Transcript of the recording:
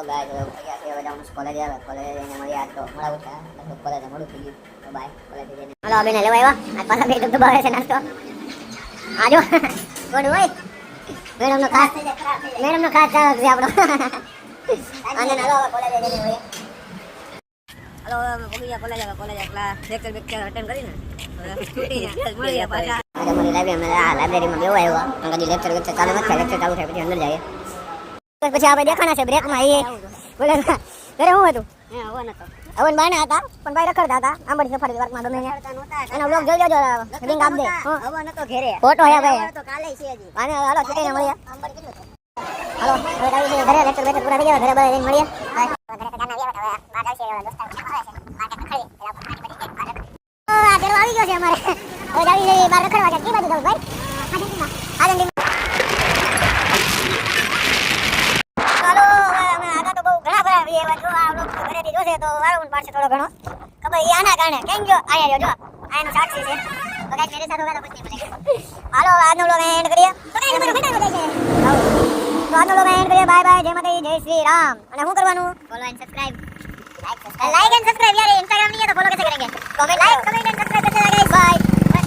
તો ગાય તો ગયા છે બધા હું કોલેજ આવે. કોલેજ જઈને મળી આજ તો મળાવું છે લગભગ કોલેજ મોડું થઈ ગયું. તો બાય કોલેજ જઈને. હાલો બેને લેવા આવ્યા. આજ પાછા બે દબાવે છે નાસ્તો. આજો. ગુડ હોય. મેડમ ખાસ મેડમ ખાસ ચાલક છે આપણો. અને હાલો કોલેજ જઈને મળીએ. હાલો હવે અમે પહોંચી ગયા કોલેજ હવે કોલેજ એકલા લેક્ચર બેક્ચર અટેન્ડ કરીને લાઇબ્રેરીમાં બેવા આવ્યા. ચાલુ નથી લેક્ચર ચાલુ થાય પછી અંદર જઈએ. પછી આપણે દેખાના છે બ્રેકમાં એ બોલે ઘરે શું હતું? હવે અવન બાના હતા પણ ભાઈ રખડતા હતા. આંબડી સફારી વર્કમાં ગમે એનો બ્લોગ જોઈ લેજો રિંગ આપ દે અવન હતો ઘરે. ફોટો હે ભાઈ. તો કાલે છે હજી. આને હાલો છૂટીને મળીએ. હાલો હવે આવી જઈએ ઘરે. લેક્ચર બેક્ચર પૂરા થઈ ગયા ઘરે બધા જઈને મળીએ ઓ, આ ઘેરો આવી ગયો છે અમારે. હવે જાવી જઈએ બહાર રખડવા. કી બાજુ જવું ભાઈ? આનંદીમાં ચાલો હવે અમે આગળ તો બહુ ઘણા બધા આવીએ એવા જો આ લોકો ઘરેથી જોશે તો વારો ઊંટ પાડશે થોડો ઘણો ખબર ઈ આના કારણે કેમ જો આયા રહ્યો જો આ એનો સાક્ષી છે તો ગાઈસ મેરે સાથે હોગા તો कुछ नहीं बनेगा હાલો આજનો વ્લોગ એન્ડ કરીએ તો ગાઈસ મારો ઘંટા બજાય છે તો આજનો વ્લોગ એન્ડ કરીએ બાય બાય જય માતાજી જય શ્રી રામ અને શું કરવાનું follow and subscribe like and subscribe यार इंस्टाग्राम नहीं है तो फॉलो कैसे करेंगे comment like comment and subscribe करते